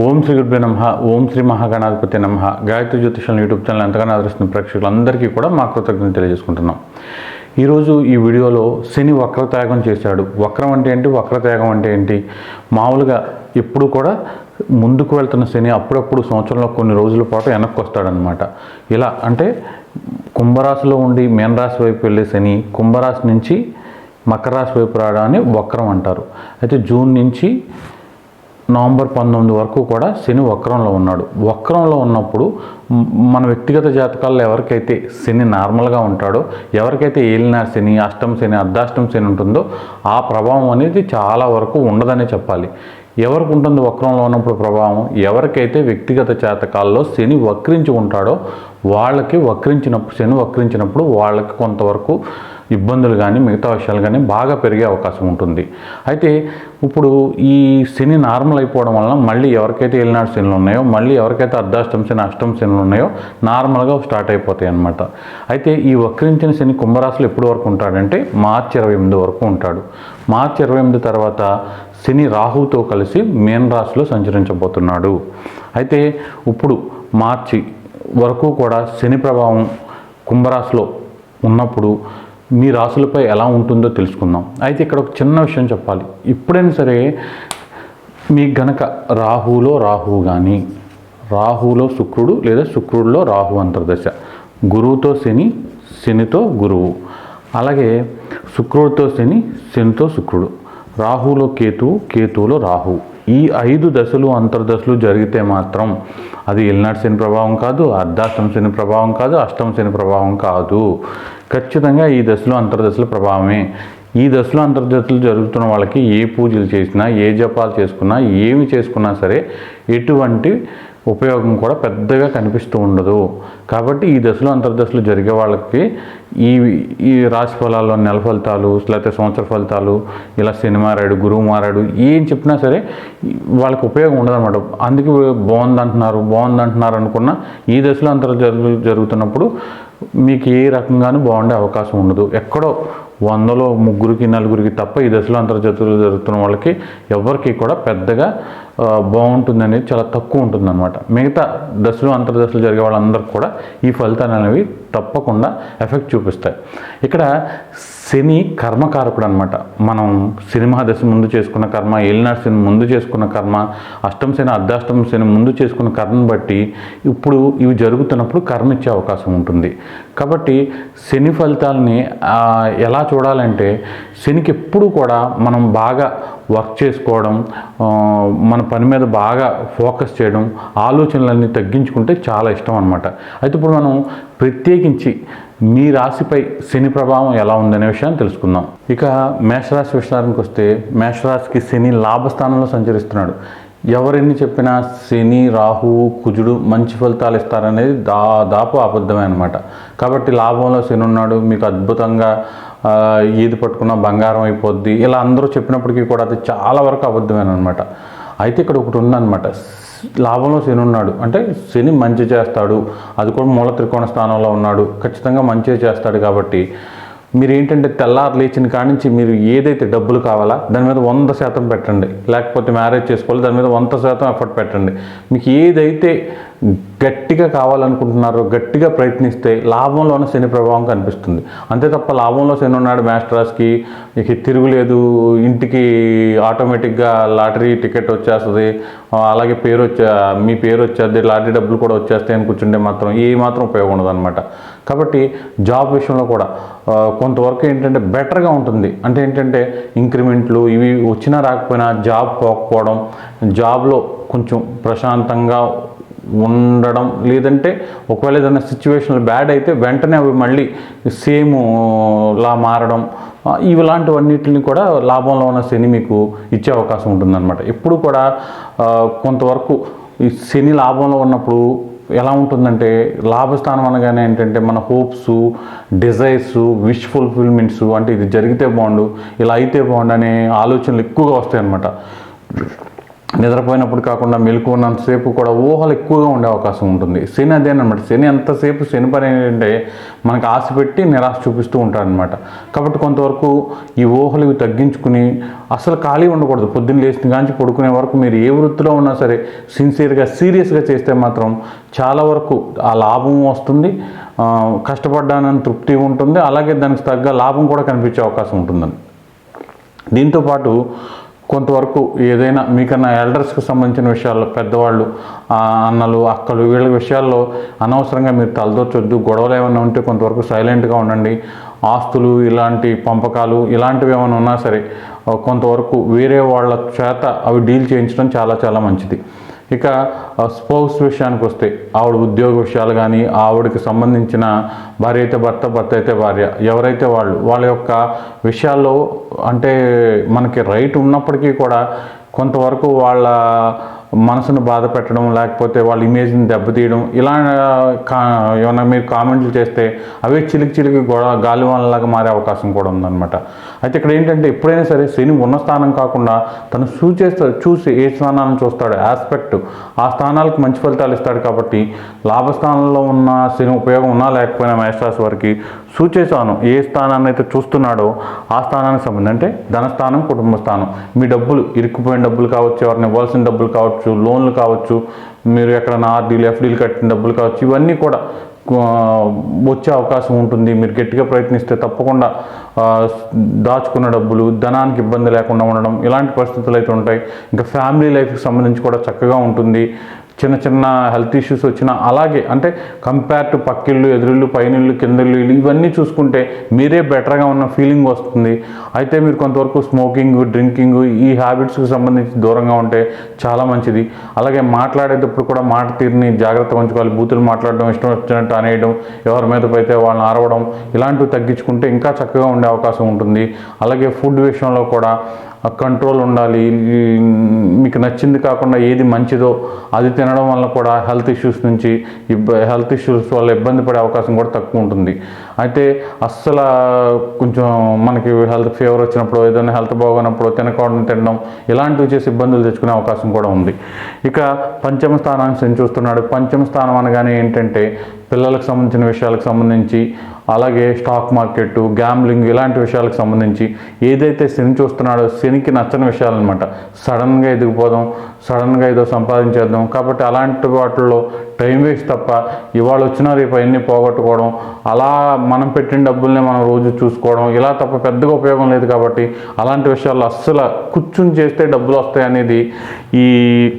ఓం శ్రీ గురుభ్యో నమ ఓం శ్రీ మహాగణాధిపతి నమ. గాయత్రి జ్యోతిషం యూట్యూబ్ ఛానల్ ఎంతగానో ఆదరిస్తున్న ప్రేక్షకులందరికీ కూడా మా కృతజ్ఞతలు తెలియజేసుకుంటున్నాం. ఈరోజు ఈ వీడియోలో శని వక్రత్యాగం చేశాడు. వక్రం అంటే ఏంటి? వక్రత్యాగం అంటే ఏంటి? మామూలుగా ఎప్పుడు కూడా ముందుకు వెళ్తున్న శని అప్పుడప్పుడు సంవత్సరంలో కొన్ని రోజుల పాటు వెనక్కి వస్తాడనమాట ఇలా అంటే కుంభరాశిలో ఉండి మీనరాశి వైపు వెళ్ళే శని కుంభరాశి నుంచి మకర రాశి వైపు రావడాన్ని వక్రం అంటారు. అయితే జూన్ నుంచి నవంబర్ పంతొమ్మిది వరకు కూడా శని వక్రంలో ఉన్నాడు. వక్రంలో ఉన్నప్పుడు మన వ్యక్తిగత జాతకాల్లో ఎవరికైతే శని నార్మల్గా ఉంటాడో ఎవరికైతే ఏలినా శని అష్టం శని అర్ధాష్టం శని ఉంటుందో ఆ ప్రభావం అనేది చాలా వరకు ఉండదనే చెప్పాలి. ఎవరికి ఉంటుంది వక్రంలో ఉన్నప్పుడు ప్రభావం? ఎవరికైతే వ్యక్తిగత జాతకాల్లో శని వక్రించి ఉంటాడో వాళ్ళకి వక్రించినప్పుడు శని వక్రించినప్పుడు వాళ్ళకి కొంతవరకు ఇబ్బందులు కానీ మిగతా విషయాలు కానీ బాగా పెరిగే అవకాశం ఉంటుంది. అయితే ఇప్పుడు ఈ శని నార్మల్ అయిపోవడం వలన మళ్ళీ ఎవరికైతే ఏలినాడు శనులు ఉన్నాయో మళ్ళీ ఎవరికైతే అర్ధాష్టం శని అష్టం శనులు ఉన్నాయో నార్మల్గా స్టార్ట్ అయిపోతాయి అన్నమాట. అయితే ఈ వక్రించిన శని కుంభరాశిలో ఎప్పటి వరకు ఉంటాడంటే మార్చి ఇరవై ఎనిమిది వరకు ఉంటాడు. మార్చి ఇరవై ఎనిమిది తర్వాత శని రాహుతో కలిసి మేన్ రాశిలో సంచరించబోతున్నాడు. అయితే ఇప్పుడు మార్చి వరకు కూడా శని ప్రభావం కుంభరాశిలో ఉన్నప్పుడు మీ రాశులపై ఎలా ఉంటుందో తెలుసుకుందాం. అయితే ఇక్కడ ఒక చిన్న విషయం చెప్పాలి. ఎప్పుడైనా సరే మీకు గనక రాహులో రాహువు కానీ రాహులో శుక్రుడు లేదా శుక్రుడిలో రాహు అంతర్దశ గురువుతో శని శనితో గురువు. అలాగే శుక్రుడితో శని శనితో శుక్రుడు రాహులో కేతు కేతువులో రాహు ఈ ఐదు దశలు అంతర్దశలు జరిగితే మాత్రం అది ఎల్నాటి శని ప్రభావం కాదు అర్ధాష్టం శని ప్రభావం కాదు అష్టం శని ప్రభావం కాదు. ఖచ్చితంగా ఈ దశలో అంతర్దశల ప్రభావమే. ఈ దశలో అంతర్దశలు జరుగుతున్న వాళ్ళకి ఏ పూజలు చేసినా ఏ జపాలు చేసుకున్నా ఏమి చేసుకున్నా సరే ఎటువంటి ఉపయోగం కూడా పెద్దగా కనిపిస్తూ ఉండదు. కాబట్టి ఈ దశలో అంతర్దశలు జరిగే వాళ్ళకి ఈ ఈ రాశి ఫలాల్లో నెల ఫలితాలు లేకపోతే సంవత్సర ఫలితాలు ఇలా శని మారాడు గురువు మారాడు ఏం చెప్పినా సరే వాళ్ళకి ఉపయోగం ఉండదన్నమాట. అందుకే బాగుంది అంటున్నారు బాగుంది అంటున్నారు అనుకున్న ఈ దశలో అంతర్దశలు జరుగుతున్నప్పుడు మీకు ఏ రకంగానూ బాగుండే అవకాశం ఉండదు. ఎక్కడో వందలో ముగ్గురికి నలుగురికి తప్ప ఈ దశలో అంతర్జాతీయులు జరుగుతున్న వాళ్ళకి ఎవరికి కూడా పెద్దగా బాగుంటుంది అనేది చాలా తక్కువ ఉంటుంది అనమాట మిగతా దశలు అంతర్దశలు జరిగే వాళ్ళందరికీ కూడా ఈ ఫలితాలు అనేవి తప్పకుండా ఎఫెక్ట్ చూపిస్తాయి. ఇక్కడ శని కర్మకారకుడు అనమాట మనం సినిమా దశ ముందు చేసుకున్న కర్మ ఏలినాడు శని ముందు చేసుకున్న కర్మ అష్టం శని అర్ధాష్టం శని ముందు చేసుకున్న కర్మను బట్టి ఇప్పుడు ఇవి జరుగుతున్నప్పుడు కర్మ ఇచ్చే అవకాశం ఉంటుంది. కాబట్టి శని ఫలితాలని ఎలా చూడాలంటే శనికి ఎప్పుడు కూడా మనం బాగా వర్క్ చేసుకోవడం మన పని మీద బాగా ఫోకస్ చేయడం ఆలోచనలన్నీ తగ్గించుకుంటే చాలా ఇష్టం అనమాట అయితే ఇప్పుడు మనం ప్రత్యేకించి మీ రాశిపై శని ప్రభావం ఎలా ఉందనే విషయాన్ని తెలుసుకుందాం. ఇక మేషరాశి విషయానికి వస్తే మేషరాశికి శని లాభస్థానంలో సంచరిస్తున్నాడు. ఎవరెన్ని చెప్పినా శని రాహు కుజుడు మంచి ఫలితాలు ఇస్తారనేది దాదాపు అబద్ధమే అనమాట కాబట్టి లాభంలో శని ఉన్నాడు మీకు అద్భుతంగా ఈది ఏది పట్టుకున్నా బంగారం అయిపోద్ది. ఇలా అందరూ చెప్పినప్పటికీ కూడా అది చాలా వరకు అబద్ధమేనమాట అయితే ఇక్కడ ఒకటి ఉందన్నమాట. లాభంలో శని ఉన్నాడు. అంటే శని మంచి చేస్తాడు. అది కూడా మూల త్రికోణ స్థానంలో ఉన్నాడు. ఖచ్చితంగా మంచి చేస్తాడు కాబట్టి మీరు ఏంటంటే తెల్లారు లేచిన కాడి నుంచి మీరు ఏదైతే డబ్బులు కావాలా దాని మీద వంద శాతం పెట్టండి. లేకపోతే మ్యారేజ్ చేసుకోవాలి దాని మీద వంద శాతం ఎఫర్ట్ పెట్టండి. మీకు ఏదైతే గట్టిగా కావాలనుకుంటున్నారో గట్టిగా ప్రయత్నిస్తే లాభంలోనే శని ప్రభావం కనిపిస్తుంది. అంతే తప్ప లాభంలో శని ఉన్నాడు మాస్టర్స్కి ఇక తిరుగులేదు ఇంటికి ఆటోమేటిక్గా లాటరీ టికెట్ వచ్చేస్తుంది అలాగే పేరు వచ్చే మీ పేరు వచ్చేది లాటరీ డబ్బులు కూడా వచ్చేస్తాయి అని కూర్చుంటే మాత్రం ఏ మాత్రం ఉపయోగం ఉండదు అనమాట కాబట్టి జాబ్ విషయంలో కూడా కొంతవరకు ఏంటంటే బెటర్గా ఉంటుంది. అంటే ఏంటంటే ఇంక్రిమెంట్లు ఇవి వచ్చినా రాకపోయినా జాబ్ పోకపోవడం జాబ్లో కొంచెం ప్రశాంతంగా ఉండడం లేదంటే ఒకవేళ ఏదైనా సిచ్యువేషన్లు బ్యాడ్ అయితే వెంటనే అవి మళ్ళీ సేమ్ లా మారడం ఆ, ఇలాంటివన్నిటిని కూడా లాభంలో ఉన్న శని మీకు ఇచ్చే అవకాశం ఉంటుందన్నమాట. ఎప్పుడు కూడా కొంతవరకు ఈ శని లాభంలో ఉన్నప్పుడు ఎలా ఉంటుందంటే లాభస్థానం అనగానే ఏంటంటే మన హోప్స్ డిజైర్స్ విష్ ఫుల్ఫిల్మెంట్స్ అంటే ఇది జరిగితే బాగుండు ఇలా అయితే బాగుండు అనే ఆలోచనలు ఎక్కువగా వస్తాయి అన్నమాట నిద్రపోయినప్పుడు కాకుండా మెలకు సేపు కూడా ఊహలు ఎక్కువగా ఉండే అవకాశం ఉంటుంది. శని అదేనమాట శని ఎంతసేపు శని పని ఏంటంటే మనకు ఆశ పెట్టి నిరాశ చూపిస్తూ ఉంటారనమాట కాబట్టి కొంతవరకు ఈ ఊహలు ఇవి తగ్గించుకుని అసలు ఖాళీ ఉండకూడదు. పొద్దున్న లేచిన కాంచి పడుకునే వరకు మీరు ఏ వృత్తిలో ఉన్నా సరే సిన్సియర్గా సీరియస్గా చేస్తే మాత్రం చాలా వరకు ఆ లాభం వస్తుంది. కష్టపడ్డానని తృప్తి ఉంటుంది. అలాగే దానికి తగ్గ లాభం కూడా కనిపించే అవకాశం ఉంటుందని దీంతోపాటు కొంతవరకు ఏదైనా మీకన్నా ఎల్డర్స్కి సంబంధించిన విషయాల్లో పెద్దవాళ్ళు అన్నలు అక్కలు వీళ్ళ విషయాల్లో అనవసరంగా మీరు తలదొచ్చొద్దు. గొడవలు ఏమైనా ఉంటే కొంతవరకు సైలెంట్గా ఉండండి. ఆస్తులు ఇలాంటి పంపకాలు ఇలాంటివి ఏమైనా ఉన్నా సరే కొంతవరకు వేరే వాళ్ళ చేత అవి డీల్ చేయించడం చాలా చాలా మంచిది. ఇక స్పౌస్ విషయానికి వస్తే ఆవిడ ఉద్యోగ విషయాలు కానీ ఆవిడకి సంబంధించిన భార్య అయితే భర్త భర్త అయితే భార్య ఎవరైతే వాళ్ళు వాళ్ళ యొక్క విషయాల్లో అంటే మనకి రైట్ ఉన్నప్పటికీ కూడా కొంతవరకు వాళ్ళ మనసును బాధ పెట్టడం లేకపోతే వాళ్ళ ఇమేజ్ని దెబ్బతీయడం ఇలా కా ఏమైనా మీరు కామెంట్లు చేస్తే అవే చిలికి చిలికి గోడ గాలివానలాగా మారే అవకాశం కూడా ఉందన్నమాట. అయితే ఇక్కడ ఏంటంటే ఎప్పుడైనా సరే శని ఉన్న స్థానం కాకుండా తను సూచేస్తాడు చూసి ఏ స్థానాన్ని చూస్తాడు ఆస్పెక్ట్ ఆ స్థానాలకు మంచి ఫలితాలు ఇస్తాడు కాబట్టి లాభస్థానంలో ఉన్న శని ఉపయోగం ఉన్నా లేకపోయినా మేషరాశి వారికి సూచేశాను. ఏ స్థానాన్ని అయితే చూస్తున్నాడో ఆ స్థానానికి సంబంధం అంటే ధనస్థానం కుటుంబ స్థానం. మీ డబ్బులు ఇరుక్కుపోయిన డబ్బులు కావచ్చు ఎవరిని ఇవ్వాల్సిన డబ్బులు కావచ్చు లోన్లు కావచ్చు మీరు ఎక్కడైనా ఆర్డీలు ఎఫ్డీలు కట్టిన డబ్బులు కావచ్చు ఇవన్నీ కూడా వచ్చే అవకాశం ఉంటుంది. మీరు గట్టిగా ప్రయత్నిస్తే తప్పకుండా దాచుకున్న డబ్బులు ధనానికి ఇబ్బంది లేకుండా ఉండడం ఇలాంటి పరిస్థితులు అయితే ఉంటాయి. ఇంకా ఫ్యామిలీ లైఫ్కి సంబంధించి కూడా చక్కగా ఉంటుంది. చిన్న చిన్న హెల్త్ ఇష్యూస్ వచ్చినా అలాగే అంటే కంపేర్ టు పక్కిళ్ళు ఎదురుళ్ళు పైనిళ్ళు కిందళ్ళు ఇవన్నీ చూసుకుంటే మీరే బెటర్గా ఉన్న ఫీలింగ్ వస్తుంది. అయితే మీరు కొంతవరకు స్మోకింగ్ డ్రింకింగ్ ఈ హ్యాబిట్స్కి సంబంధించి దూరంగా ఉంటే చాలా మంచిది. అలాగే మాట్లాడేటప్పుడు కూడా మాట తీరుని జాగ్రత్తగా ఉంచుకోవాలి. బూతులు మాట్లాడడం ఇష్టం వచ్చినట్టు అనేయడం ఎవరి మీద పైతే వాళ్ళని ఆరవడం ఇలాంటివి తగ్గించుకుంటే ఇంకా చక్కగా ఉండే అవకాశం ఉంటుంది. అలాగే ఫుడ్ విషయంలో కూడా కంట్రోల్ ఉండాలి. మీకు నచ్చింది కాకుండా ఏది మంచిదో అది తినడం వల్ల కూడా హెల్త్ ఇష్యూస్ నుంచి హెల్త్ ఇష్యూస్ వల్ల ఇబ్బంది పడే అవకాశం కూడా తక్కువ ఉంటుంది. అయితే అస్సలు కొంచెం మనకి హెల్త్ ఫీవర్ వచ్చినప్పుడు ఏదైనా హెల్త్ బాగోనప్పుడు తినకూడదు తినడం ఇలాంటివి చేసి ఇబ్బందులు తెచ్చుకునే అవకాశం కూడా ఉంది. ఇక పంచమ స్థానాన్ని శని చూస్తున్నాడు. పంచమ స్థానం అనగానే ఏంటంటే పిల్లలకు సంబంధించిన విషయాలకు సంబంధించి అలాగే స్టాక్ మార్కెట్ గ్యాంబ్లింగ్ ఇలాంటి విషయాలకు సంబంధించి ఏదైతే శని చూస్తున్నాడో శనికి నచ్చని విషయాలన్నమాట సడన్గా ఎదిగిపోదాం సడన్గా ఏదో సంపాదించేద్దాం. కాబట్టి అలాంటి వాటిల్లో టైం వేస్ట్ తప్ప ఇవాళ వచ్చినా రేపు అవన్నీ పోగొట్టుకోవడం అలా మనం పెట్టిన డబ్బుల్ని మనం రోజు చూసుకోవడం ఇలా తప్ప పెద్దగా ఉపయోగం లేదు కాబట్టి అలాంటి విషయాల్లో అస్సలు కూర్చుని చేస్తే డబ్బులు వస్తాయి అనేది ఈ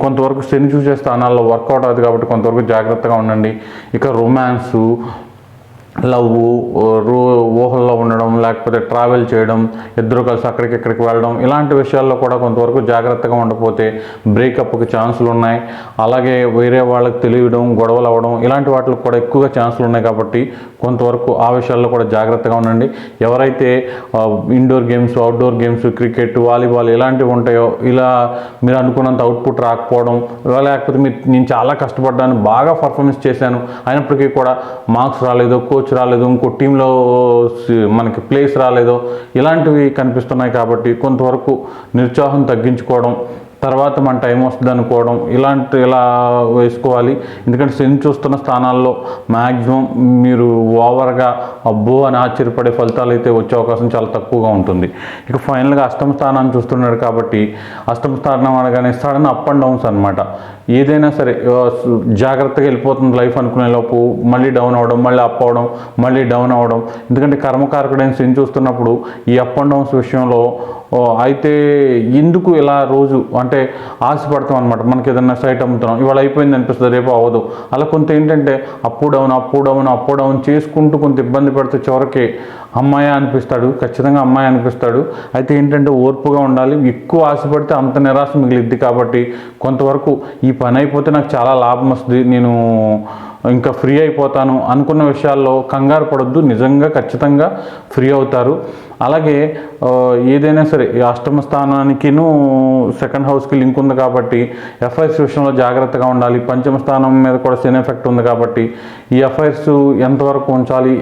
కొంతవరకు శని చూసే స్థానాల్లో వర్కౌట్ అవుతుంది కాబట్టి కొంతవరకు జాగ్రత్తగా ఉండండి. ఇక రొమాన్సు లవ్ రూ ఊహల్లో ఉండడం లేకపోతే ట్రావెల్ చేయడం ఇద్దరు కలిసి అక్కడికి ఇక్కడికి వెళ్ళడం ఇలాంటి విషయాల్లో కూడా కొంతవరకు జాగ్రత్తగా ఉండకపోతే బ్రేకప్కి ఛాన్సులు ఉన్నాయి. అలాగే వేరే వాళ్ళకి తెలియడం గొడవలు అవ్వడం ఇలాంటి వాటికి కూడా ఎక్కువగా ఛాన్సులు ఉన్నాయి కాబట్టి కొంతవరకు ఆ విషయాల్లో కూడా జాగ్రత్తగా ఉండండి. ఎవరైతే indoor games outdoor games cricket volleyball ఇలాంటివి ఉంటాయో ఇలా మీరు అనుకున్నంత అవుట్పుట్ రాకపోవడం లేకపోతే మీరు నేను చాలా కష్టపడ్డాను బాగా పర్ఫార్మెన్స్ చేశాను అయినప్పటికీ కూడా మార్క్స్ రాలేదు కోచ్ రాలేదు ఇంకో టీంలో మనకి ప్లేస్ రాలేదు. ఇలాంటివి కనిపిస్తున్నాయి కాబట్టి కొంతవరకు నిరుత్సాహం తగ్గించుకోవడం తర్వాత మన టైం వస్తుంది అనుకోవడం ఇలాంటి ఇలా వేసుకోవాలి. ఎందుకంటే సెన్ చూస్తున్న స్థానాల్లో మ్యాక్సిమం మీరు ఓవర్గా అబ్బో అని ఆశ్చర్యపడే ఫలితాలు అయితే వచ్చే అవకాశం చాలా తక్కువగా ఉంటుంది. ఇక ఫైనల్గా అష్టమ స్థానాన్ని చూస్తున్నాడు కాబట్టి అష్టమ స్థానం అనగానే సడన్ అప్ అండ్ డౌన్స్ అనమాట ఏదైనా సరే జాగ్రత్తగా వెళ్ళిపోతుంది లైఫ్ అనుకునే లోపు మళ్ళీ డౌన్ అవ్వడం మళ్ళీ అప్ అవ్వడం మళ్ళీ డౌన్ అవ్వడం ఎందుకంటే కర్మకారకుడైన శని చూస్తున్నప్పుడు ఈ అప్ అండ్ డౌన్స్ విషయంలో అయితే ఎందుకు ఇలా రోజు అంటే ఆశపడతాం అనమాట మనకి ఏదైనా సైట్ అమ్ముతున్నాం ఇవాళ అయిపోయింది అనిపిస్తుంది రేపు అవ్వదు. అలా కొంత ఏంటంటే అప్పు డౌన్ అప్పు డౌన్ అప్పు డౌన్ చేసుకుంటూ కొంత ఇబ్బంది పెడితే చివరికి అమ్మాయి అనిపిస్తాడు ఖచ్చితంగా అమ్మాయి అనిపిస్తాడు. అయితే ఏంటంటే ఓర్పుగా ఉండాలి ఎక్కువ ఆశపడితే అంత నిరాశ మిగిలిద్ది కాబట్టి కొంతవరకు ఈ పని అయిపోతే నాకు చాలా లాభం వస్తుంది నేను ఇంకా ఫ్రీ అయిపోతాను అనుకున్న విషయాల్లో కంగారు పడొద్దు నిజంగా ఖచ్చితంగా ఫ్రీ అవుతారు. అలాగే ఏదైనా సరే అష్టమ స్థానానికిను సెకండ్ హౌస్కి లింక్ ఉంది కాబట్టి ఎఫ్ఐఆర్స్ విషయంలో జాగ్రత్తగా ఉండాలి. పంచమ స్థానం మీద కూడా శని ఎఫెక్ట్ ఉంది కాబట్టి ఈ ఎఫ్ఐఆర్స్ ఎంతవరకు ఉంచాలి?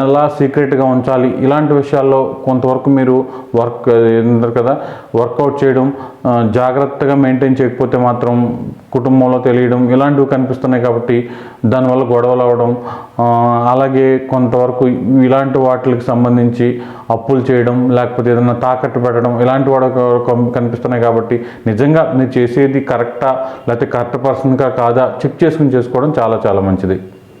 ఎలా సీక్రెట్గా ఉంచాలి? ఇలాంటి విషయాల్లో కొంతవరకు మీరు వర్క్ ఏంటారు కదా వర్కౌట్ చేయడం జాగ్రత్తగా మెయింటైన్ చేయకపోతే మాత్రం కుటుంబంలో తెలియడం ఇలాంటివి కనిపిస్తున్నాయి కాబట్టి దానివల్ల గొడవలు అవ్వడం అలాగే కొంతవరకు ఇలాంటి వాటికి సంబంధించి అప్పులు చేయడం లేకపోతే ఏదైనా తాకట్టు పెట్టడం ఇలాంటి వాడు కనిపిస్తున్నాయి కాబట్టి నిజంగా మీరు చేసేది కరెక్టా లేకపోతే కరెక్ట్ పర్సన్గా కాదా చెక్ చేసుకుని చేసుకోవడం చాలా చాలా మంచిది.